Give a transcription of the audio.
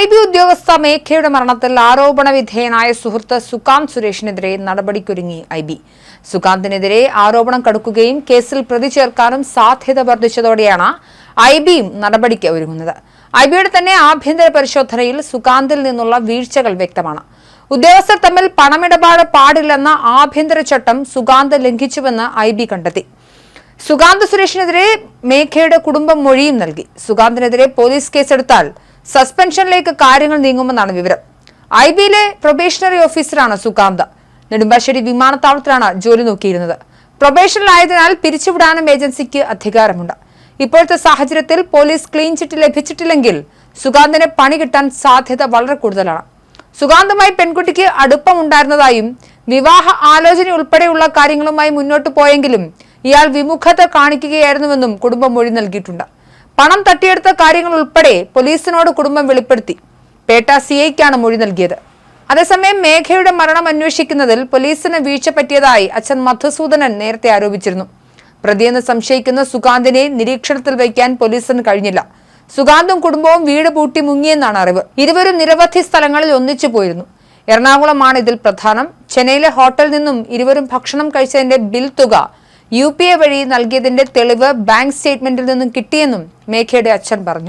I B ഉദ്യോഗസ്ഥ മേഘയുടെ മരണത്തിൽ ആരോപണ വിധേയനായ സുഹൃത്ത് സുകാന്ത് സുരേഷിനെതിരെ നടപടിക്കൊരുങ്ങി ഐ ബി. സുകാന്തിനെതിരെ ആരോപണം കടുക്കുകയും കേസിൽ പ്രതി ചേർക്കാനും സാധ്യത വർദ്ധിച്ചതോടെയാണ് ഐ ബിയും നടപടിക്ക് ഒരുങ്ങുന്നത്. ഐ ബിയുടെ തന്നെ ആഭ്യന്തര പരിശോധനയിൽ സുകാന്തിൽ നിന്നുള്ള വീഴ്ചകൾ വ്യക്തമാണ്. ഉദ്യോഗസ്ഥർ തമ്മിൽ പണമിടപാട് പാടില്ലെന്ന ആഭ്യന്തര ചട്ടം സുകാന്ത് ലംഘിച്ചുവെന്ന് ഐ ബി കണ്ടെത്തി. സുകാന്ത് സുരേഷിനെതിരെ മേഘയുടെ കുടുംബം മൊഴിയും നൽകി. സുകാന്തിനെതിരെ പോലീസ് കേസെടുത്താൽ സസ്പെൻഷനിലേക്ക് കാര്യങ്ങൾ നീങ്ങുമെന്നാണ് വിവരം. ഐ ബിയിലെ പ്രൊബേഷണറി ഓഫീസറാണ് സുകാന്ത്. നെടുമ്പാശ്ശേരി വിമാനത്താവളത്തിലാണ് ജോലി നോക്കിയിരുന്നത്. പ്രൊബേഷനിലായതിനാൽ പിരിച്ചുവിടാനും ഏജൻസിക്ക് അധികാരമുണ്ട്. ഇപ്പോഴത്തെ സാഹചര്യത്തിൽ പോലീസ് ക്ലീൻ ചിറ്റ് ലഭിച്ചിട്ടില്ലെങ്കിൽ സുകാന്തിന് പണി കിട്ടാൻ സാധ്യത വളരെ കൂടുതലാണ്. സുകാന്തുമായി പെൺകുട്ടിക്ക് അടുപ്പമുണ്ടായിരുന്നതായും വിവാഹ ആലോചന ഉൾപ്പെടെയുള്ള കാര്യങ്ങളുമായി മുന്നോട്ട് പോയെങ്കിലും ഇയാൾ വിമുഖത കാണിക്കുകയായിരുന്നുവെന്നും കുടുംബം മൊഴി നൽകിയിട്ടുണ്ട്. പണം തട്ടിയെടുത്ത കാര്യങ്ങൾ ഉൾപ്പെടെ പോലീസിനോട് കുടുംബം വെളിപ്പെടുത്തി. പേട്ട സി ഐക്കാണ് മൊഴി നൽകിയത്. അതേസമയം മേഘയുടെ മരണം അന്വേഷിക്കുന്നതിൽ പോലീസിന് വീഴ്ച പറ്റിയതായി അച്ഛൻ മധുസൂദനൻ നേരത്തെ ആരോപിച്ചിരുന്നു. പ്രതിയെന്ന് സംശയിക്കുന്ന സുകാന്തിനെ നിരീക്ഷണത്തിൽ വയ്ക്കാൻ പോലീസിന് കഴിഞ്ഞില്ല. സുകാന്തും കുടുംബവും വീട് പൂട്ടി മുങ്ങിയെന്നാണ് അറിവ്. ഇരുവരും നിരവധി സ്ഥലങ്ങളിൽ ഒന്നിച്ചു പോയിരുന്നു. എറണാകുളമാണ് ഇതിൽ പ്രധാനം. ചെന്നൈയിലെ ഹോട്ടലിൽ നിന്നും ഇരുവരും ഭക്ഷണം കഴിച്ചതിന്റെ ബിൽ തുക യു പി എ വഴി നൽകിയതിന്റെ തെളിവ് ബാങ്ക് സ്റ്റേറ്റ്മെന്റിൽ നിന്നും കിട്ടിയെന്നും മേഘയുടെ അച്ഛൻ പറഞ്ഞു